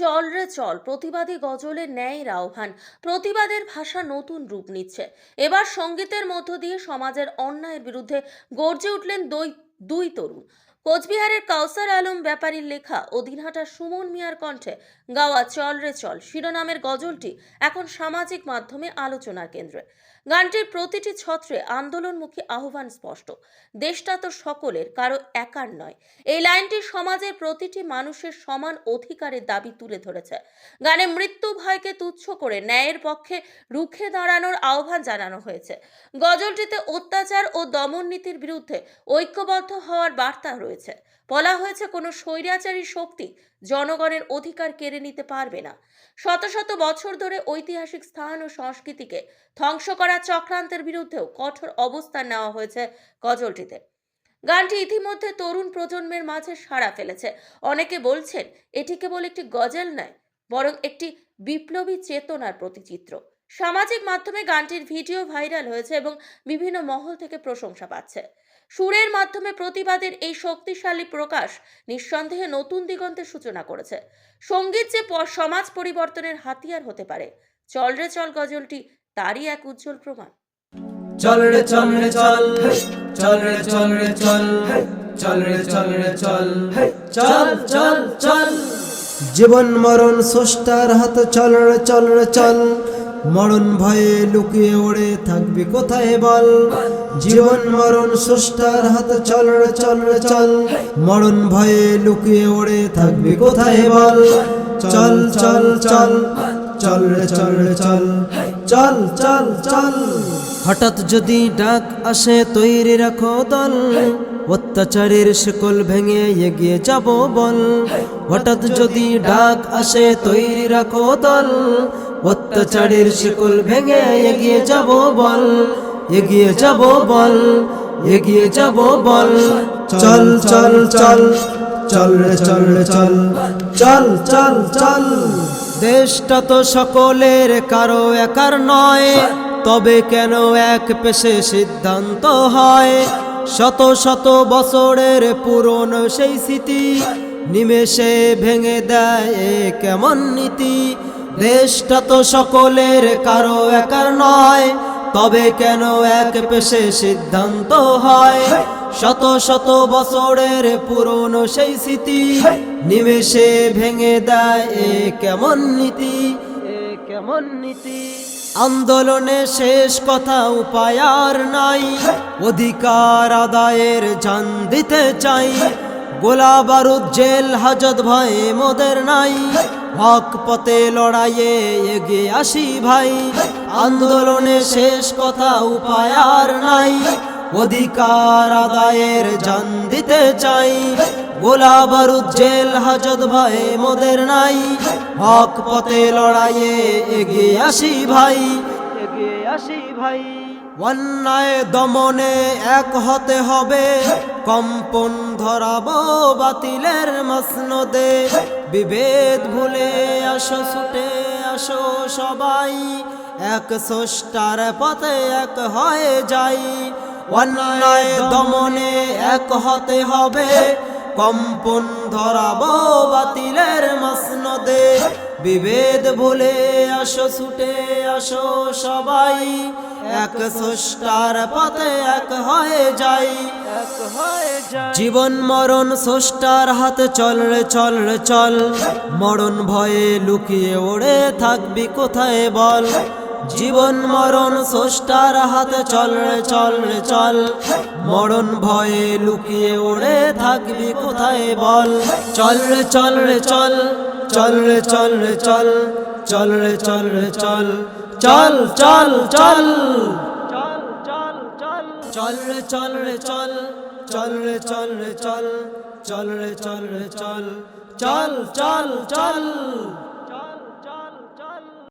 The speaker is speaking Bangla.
চল রে চল, প্রতিবাদী গজলের ন্যায়ের আহ্বান। প্রতিবাদের ভাষা নতুন রূপ নিচ্ছে। এবার সঙ্গীতের মধ্য দিয়ে সমাজের অন্যায়ের বিরুদ্ধে গর্জে উঠলেন দুই তরুণ। কোচবিহারের কাউসার আলম ব্যাপারীর লেখা ও দিনহাটার সুমন মিয়ার কণ্ঠে গাওয়া চল রে চল শিরোনামের গজলটি এখন সামাজিক মাধ্যমে আলোচনার কেন্দ্রে। গানটির প্রতিটি ছত্রে আন্দোলনমুখী আহ্বান স্পষ্ট। দেশটা তো সকলের, কারও একার নয়। এই লাইনটি সমাজের প্রতিটি মানুষের সমান অধিকারের দাবি তুলে ধরেছে। গানে মৃত্যু ভয়কে তুচ্ছ করে ন্যায়ের পক্ষে রুখে দাঁড়ানোর আহ্বান জানানো হয়েছে। গজলটিতে অত্যাচার ও দমন নীতির বিরুদ্ধে ঐক্যবদ্ধ হওয়ার বার্তা রয়েছে। বলা হয়েছে কোনো স্বৈরাচারী শক্তি জনগণের অধিকার কেড়ে নিতে পারবে না। শত শত বছর ধরে ঐতিহাসিক স্থান ও সংস্কৃতিকে ধ্বংস করা চক্রান্তের বিরুদ্ধেও কঠোর অবস্থান নেওয়া হয়েছে গজলটিতে। গানটি ইতিমধ্যে তরুণ প্রজন্মের মাঝে সাড়া ফেলেছে। অনেকে বলছেন, এটি কেবল একটি গজল নয়, বরং একটি বিপ্লবী চেতনার প্রতিচিত্র। সামাজিক মাধ্যমে গানটির ভিডিও ভাইরাল হয়েছে এবং বিভিন্ন মহল থেকে প্রশংসা পাচ্ছে। সুরের মাধ্যমে প্রতিবাদের এই শক্তিশালী প্রকাশ নিঃসন্দেহে নতুন দিগন্তের সূচনা করেছে। সংগীত যে সমাজ পরিবর্তনের হাতিয়ার হতে পারে। চল রে চল গজলটি তারই এক উজ্জ্বল প্রমাণ। চল রে চল রে চল চল রে চল রে চল চল রে চল রে চল চল চল চল। জীবন মরণ স্রষ্টার হাত চল রে চল রে চল মরণ ভয়ে লুকিয়ে ওড়ে থাকবি কোথায় বল? জীবন, মরণ, স্রষ্টার হাত চল রে চল রে, চল। মরণ ভয়ে লুকিয়ে ওড়ে থাকবি কোথায় বল? চল চল চল। চল রে চল রে, চল। চল চল চল। হঠাৎ যদি ডাক আসে তৈরি রাখো দল। অত্যাচারের শিকল ভেঙে এগিয়ে যাব বল। হঠাৎ যদি ডাক আসে তৈরি রাখো দল। অত্যাচারের শিকল ভেঙে এগিয়ে যাব বল, এগিয়ে যাব বল, এগিয়ে যাব বল। চল চল চল চল চল চল চল চল চল। দেশটা তো সকলের কারও একার নয়, তবে কেন এক পেশে সিদ্ধান্ত হয়? শত শত বছরের পুরনো সেই স্মৃতি, নিমেষে ভেঙে দেয় কেমন নীতি? দেশটা তো সকলের কারও একার নয় তবে কেন এক পেশে সিদ্ধান্ত হয়? শত শত বছরের পুরনো সেই স্মৃতি নিমেষে ভেঙে দেয় এ কেমন নীতি? এ কেমন নীতি? আন্দোলনে শেষ কথা উপায় আর নাই। অধিকার আদায়ের জান দিতে চাই। গোলা বারুদ জেল হাজত ভয়ে মোদের নাই। হক পথে লড়াইয়ে এগিয়ে আসি ভাই। আন্দোলনে শেষ কথা উপায় আর নাই। অধিকার আদায়ের জান দিতে চাই। গোলা বারুদ জেল হাজত ভয়ে মোদের নাই। হক পথে লড়াইয়ে এগিয়ে আসি ভাই। এগিয়ে আসি ভাই। অন্যায় দমনে এক হতে হবে। কম্পন ধরাবো বাতিলের মসনদে। বিভেদ ভুলে আসো ছুটে আসো সবাই। এক স্রষ্টার পথে এক হয়ে যাই। অন্যায় দমনে এক হতে হবে। কম্পন ধরাবো বাতিলের মসনদে। বিভেদ ভুলে আসো ছুটে আসো সবাই। এক স্রষ্টার পথে এক হয়ে যাই হয়ে জীবন মরণ স্রষ্টার হাতে চল রে চল রে চল মরণ ভয়ে লুকিয়ে ওড়ে থাকবি কোথায় বল জীবন মরণ স্রষ্টার হাতে চল রে চল রে চল মরণ ভয়ে লুকিয়ে ওড়ে থাকবি কোথায় বল চল রে চল রে চল চল রে চল রে চল চল রে চল রে চল চল চল চল। চল রে চল রে, চল। চল রে চল রে, চল। চল রে চল রে, চল। চল চল চল।